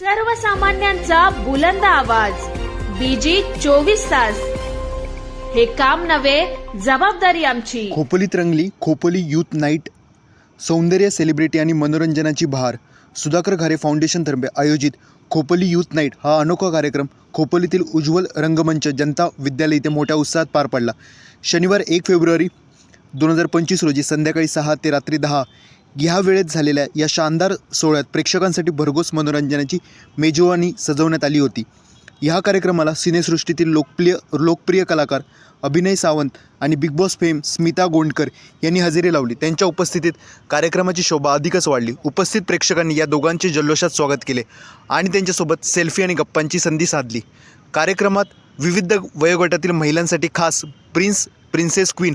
सर्वसामान्यांचा बुलंद आवाज. बीजी चोवीस तास. हे काम नव्हे जबाबदारी आमची. खोपोलीत रंगली खोपोली यूथ नाईट सौंदर्य सेलिब्रिटी आणि मनोरंजनाची बहार. सुधाकर घारे फाउंडेशनतर्फे आयोजित खोपोली यूथ नाईट हा अनोखा कार्यक्रम खोपोलीतील उज्ज्वल रंगमंच जनता विद्यालय इथे मोठ्या उत्साहात पार पडला. शनिवार एक फेब्रुवारी दोन हजार पंचवीस रोजी संध्याकाळी सहा ते रात्री दहा ह्या वेळेत झालेल्या या शानदार सोहळ्यात प्रेक्षकांसाठी भरघोस मनोरंजनाची मेजवानी सजवण्यात आली होती. ह्या कार्यक्रमाला सिनेसृष्टीतील लोकप्रिय लोकप्रिय कलाकार अभिनय सावंत आणि Bigg Boss fame Smita Gondkar यांनी हजेरी लावली. त्यांच्या उपस्थितीत कार्यक्रमाची शोभा अधिकच वाढली. उपस्थित प्रेक्षकांनी या दोघांचे जल्लोषात स्वागत केले आणि त्यांच्यासोबत सेल्फी आणि गप्पांची संधी साधली. कार्यक्रमात विविध वयोगटातील महिलांसाठी खास प्रिन्स प्रिन्सेस क्वीन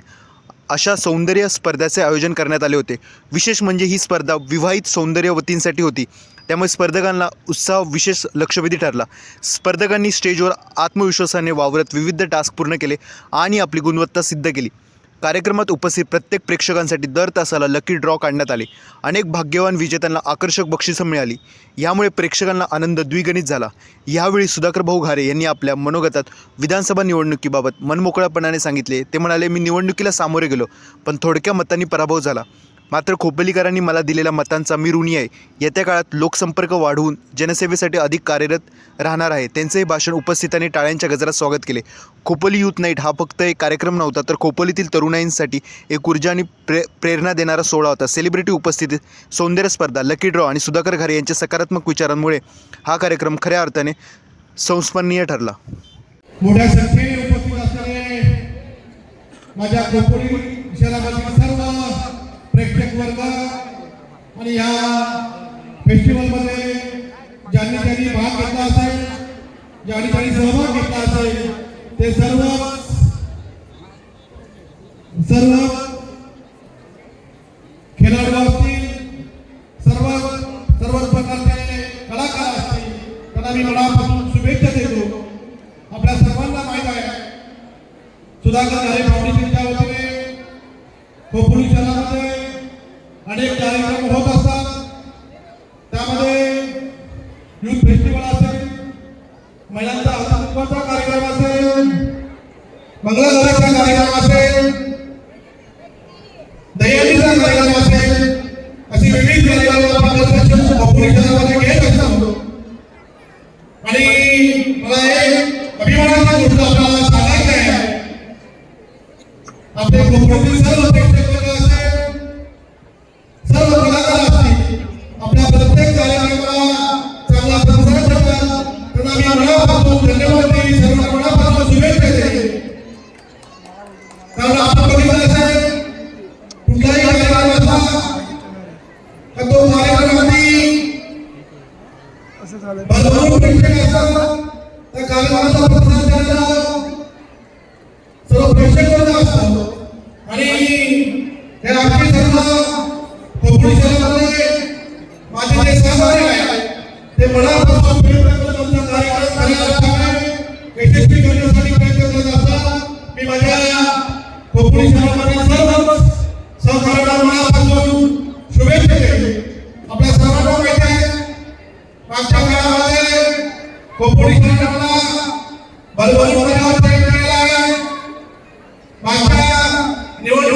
अशा सौंदर्य स्पर्धाचे आयोजन करण्यात आले होते. विशेष म्हणजे ही स्पर्धा विवाहित सौंदर्यवतींसाठी होती. त्यामुळे स्पर्धकांना उत्साह विशेष लक्षवेधी ठरला. स्पर्धकांनी स्टेजवर आत्मविश्वासाने वावरत विविध टास्क पूर्ण केले आणि आपली गुणवत्ता सिद्ध केली. कार्यक्रमात उपस्थित प्रत्येक प्रेक्षकांसाठी दर तासाला लकी ड्रॉ काढण्यात आले. अनेक भाग्यवान विजेत्यांना आकर्षक बक्षिसं मिळाली. यामुळे प्रेक्षकांना आनंद द्विगणित झाला. यावेळी सुधाकर भाऊ घारे यांनी आपल्या मनोगतात विधानसभा निवडणुकीबाबत मनमोकळ्यापणाने सांगितले. ते म्हणाले मी निवडणुकीला सामोरे गेलो पण थोडक्या मतांनी पराभव झाला. मात्र खोपलीकरांनी मला दिलेल्या मतांचा मी ऋणी आहे. येत्या काळात लोकसंपर्क वाढवून जनसेवेसाठी अधिक कार्यरत राहणार आहे. त्यांचंही भाषण उपस्थितांनी टाळ्यांच्या गजरात स्वागत केले. खोपोली यूथ नाईट हा फक्त एक कार्यक्रम नव्हता तर खोपोलीतील तरुणाईंसाठी एक ऊर्जा आणि प्रे प्रेरणा देणारा सोहळा होता. सेलिब्रिटी उपस्थितीत सौंदर्य स्पर्धा लकी ड्रॉ आणि सुधाकर घरे यांच्या सकारात्मक विचारांमुळे हा कार्यक्रम खऱ्या अर्थाने संस्मरणीय ठरला. मोठ्या संख्येने उपस्थित असलेले माझ्या खोपोली प्रेक्षक वर्ग आणि या फेस्टिवलमध्ये ज्यांनी त्यांनी भाग घेतला असेल ज्यांनी त्यांनी सहभाग घेतला असेल ते सर्व सर्व खेळाडू असतील सर्व सर्व प्रकारचे कलाकार असतील त्यांना मी मनापासून शुभेच्छा देतो. आपल्या सर्वांना माहीत आहे सुधाकर झाले फाउंडेशन युथ फेस्टिवल असेल महिलांचा हस्तमुखाचा कार्यक्रम असेल मंगळागौरीचा कार्यक्रम असेल दयालीचा कार्यक्रम असेल अशी विविध कार्यक्रम आपण दरवर्षी घेत असतो. आणि मला एक अभिमानाचा गोष्ट आपल्याला सांगायचं आहे. आपले कोकणातील सर्व प्रेक्षक मनापासून धन्यवाद मनापासून शुभेच्छा कारण आपण बघितलं असेल कुठलाही कार्यक्रम तो भरभरून प्रेक्षक असतात त्या कार्यक्रमाचा सर्व प्रेक्षक वर्ग असतो आणि हे आमचे सर्व कोकणी शहरामध्ये सर्व सहकार्यांना मनापासून शुभेच्छा आपल्या सर्वांना माहिती आहे मागच्या काळामध्ये कोकणी शहराला भरभरून प्रचार मागच्या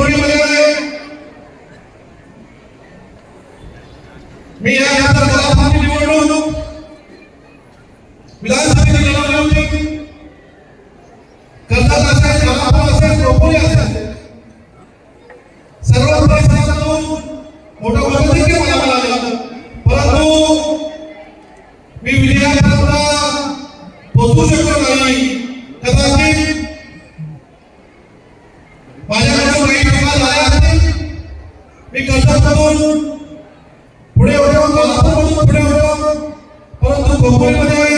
मोठं मत देखील मला मिळालं परंतु मी विजयापर्यंत पोचू शकलो नाही. कदाचित माझ्याकडून काही चुका झाल्या असतील मी कर्जतमधून पुढे होतो पुढे होतो परंतु खोपोलीमध्ये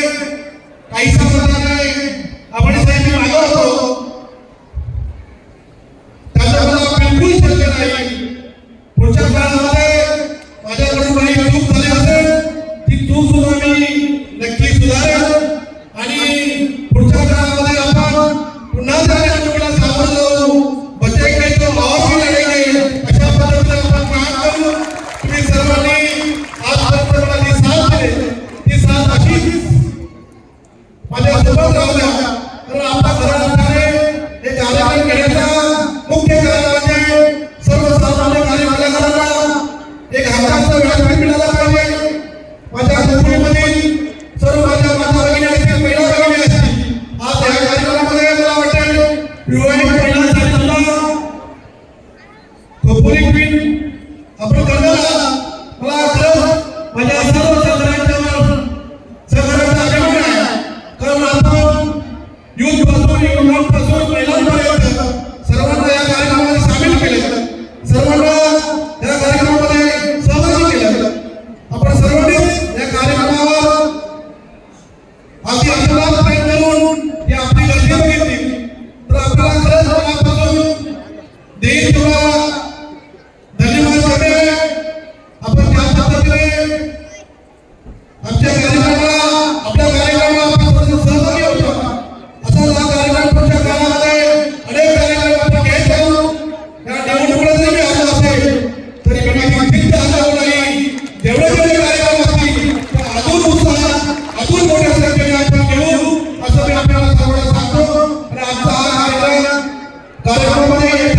कार्यक्रम में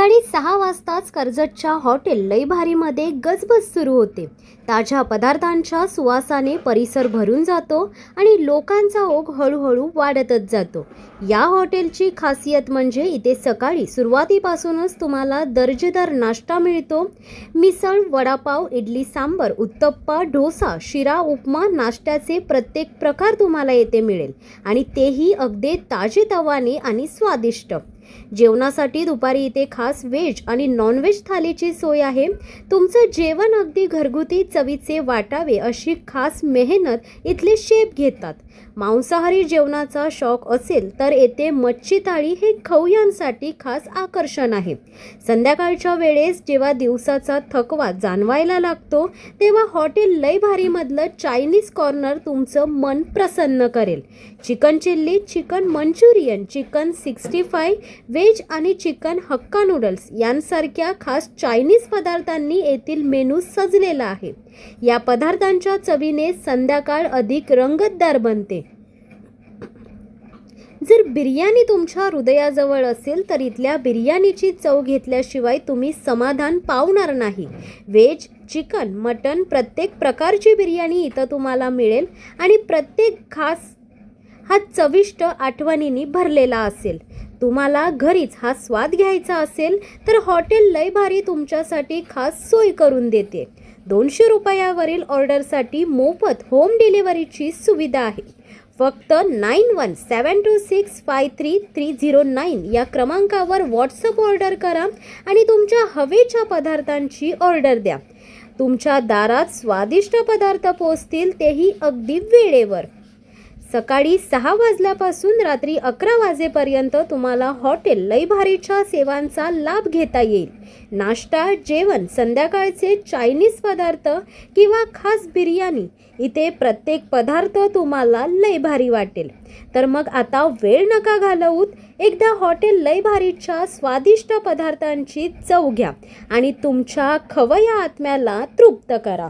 सकाळी सहा वाजताच कर्जतच्या हॉटेल लईभारीमध्ये गजबज सुरू होते. ताज्या पदार्थांच्या सुवासाने परिसर भरून जातो आणि लोकांचा ओघ हळूहळू वाढतच जातो. या हॉटेलची खासियत म्हणजे इथे सकाळी सुरुवातीपासूनच तुम्हाला दर्जेदार नाश्ता मिळतो. मिसळ वडापाव इडली सांबर उत्तप्पा डोसा शिरा उपमा नाश्त्याचे प्रत्येक प्रकार तुम्हाला येथे मिळेल आणि तेही अगदी ताजेतवाने आणि स्वादिष्ट. जेवणासाठी दुपारी इथे खास व्हेज आणि नॉनव्हेज थालीची सोय आहे. तुमचं जेवण अगदी घरगुती चवीचे वाटावे अशी खास मेहनत इथले शेफ घेतात. मांसाहारी जेवणाचा शौक असेल तर येथे मच्छी थाळी हे खवयांसाठी खास आकर्षण आहे. संध्याकाळच्या वेळेस जेव्हा दिवसाचा थकवा जाणवायला लागतो तेव्हा हॉटेल लय भारीमधलं चायनीज कॉर्नर तुमचं मन प्रसन्न करेल. Chicken chilli chicken Manchurian chicken sixty five veg आणि चिकन हक्का नूडल्स यांसारख्या खास चायनीज पदार्थांनी येथील मेनू सजलेला आहे. या पदार्थांच्या चवीने संध्याकाळ अधिक रंगतदार बनते. जर बिर्याणी तुमच्या हृदयाजवळ असेल तर इथल्या बिर्याणीची चव घेतल्याशिवाय तुम्ही समाधान पावणार नाही. व्हेज चिकन मटन प्रत्येक प्रकारची बिर्याणी इथं तुम्हाला मिळेल आणि प्रत्येक खास हा चविष्ट आठवणींनी भरलेला असेल. तुम्हाला घरीच हा स्वाद घ्यायचा असेल तर हॉटेल लय भारी तुमच्यासाठी खास सोय करून देते. दोनशे रुपयावरील ऑर्डरसाठी मोफत होम डिलिव्हरीची सुविधा आहे. फक्त nine one seven two six five three three zero nine या क्रमांकावर व्हॉट्सअप ऑर्डर करा आणि तुमच्या हवेच्या पदार्थांची ऑर्डर द्या. तुमच्या दारात स्वादिष्ट पदार्थ पोचतील तेही अगदी वेळेवर. सकाळी सहा वाजल्यापासून रात्री अकरा वाजेपर्यंत तुम्हाला हॉटेल लईभारीच्या सेवांचा लाभ घेता येईल. नाश्ता जेवण संध्याकाळचे चायनीज पदार्थ किंवा खास बिर्याणी इथे प्रत्येक पदार्थ तुम्हाला लय भारी वाटेल. तर मग आता वेळ नका घालवूत एकदा हॉटेल लय भारीच्या स्वादिष्ट पदार्थांची चव घ्या आणि तुमच्या खवया आत्म्याला तृप्त करा.